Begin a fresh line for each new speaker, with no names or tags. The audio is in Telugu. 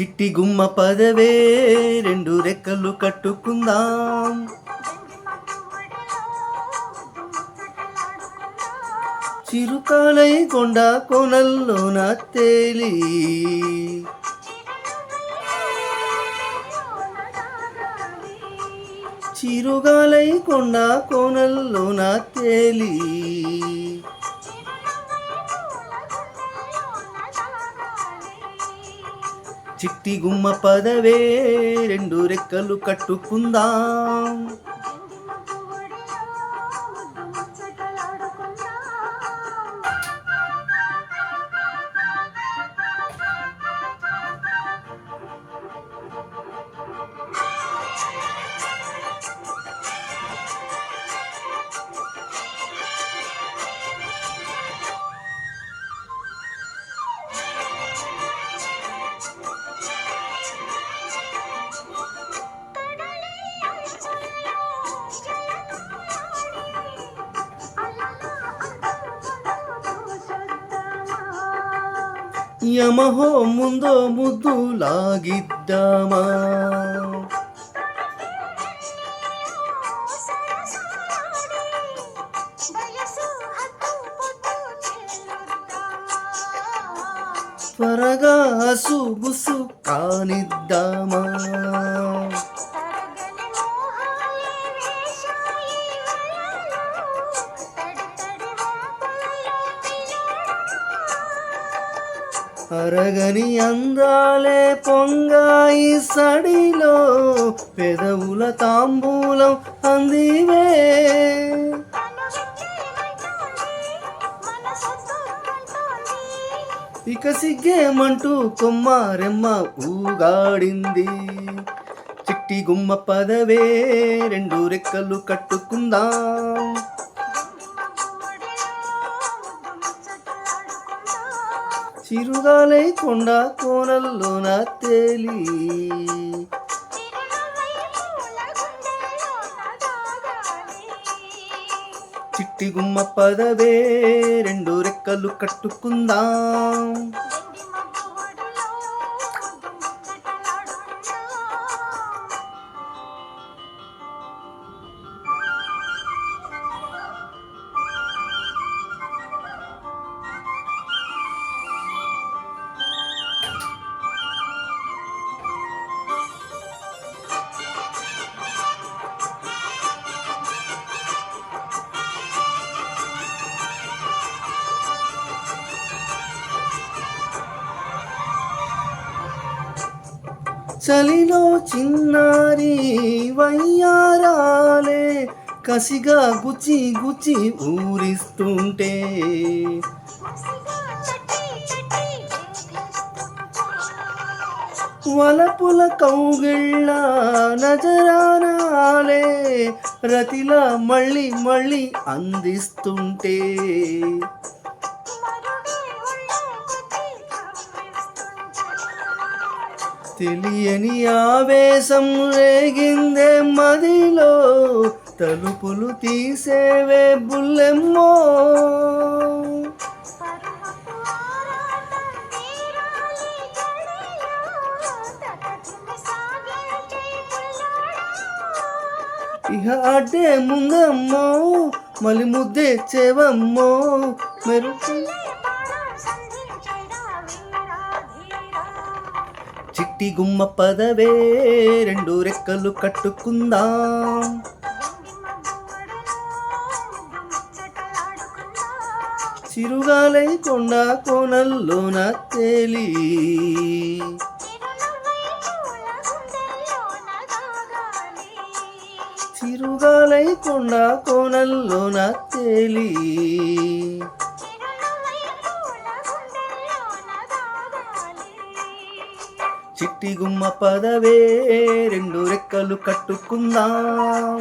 చిట్టి గుమ్మ పదవే రెండు రెక్కలు కట్టుకుందాం. చిరుకాలై కొండ కొనల్లోన తేలి. చిరుగాలై కొండ నా తేలి. చిట్టి గుమ్మ పదవే రెండు రెక్కలు కట్టుకుందాం. యమహో ముందో ముద్దు లాగిద్దామా త్వరగా సుగుసు కానిద్దామా? అరగని అందాలే పొంగాయి సడిలో పెదవుల తాంబూలం అందివే. ఇక సిగ్గేమంటూ కొమ్మారెమ్మ ఊగాడింది. చిట్టి గుమ్మ పదవే రెండు రెక్కలు కట్టుకుందాం. చిరుగాలై కొండ కోనల్లోన తేలి. చిట్టి గుమ్మ పదవే రెండు రెక్కలు కట్టుకుందాం. చలిలో చిన్నారి వయ్యారాలే కసిగా గుచ్చి గుచ్చి ఊరిస్తుంటే. వలపుల కౌగిళ్ళ నజరానాలే రతిలా మళ్ళీ మళ్ళీ అందిస్తుంటే. తెలియని ఆవేశం రేగిందే మదిలో తలుపులు తీసేవే బుల్లెమ్మో. ఇహ అడ్డే ముందమ్మో మలి ముద్దే చెవమ్మో మెరుపు చిట్టి గుమ్మ పదవే రెండు రెక్కలు కట్టుకుందాం. చిరుగాలై కొండ కోనల్లోన తేలి. చిరుగాలై కొండ కోనల్లోన తేలి. చిట్టి గుమ్మ పదవే రెండు రెక్కలు కట్టుకుందాం.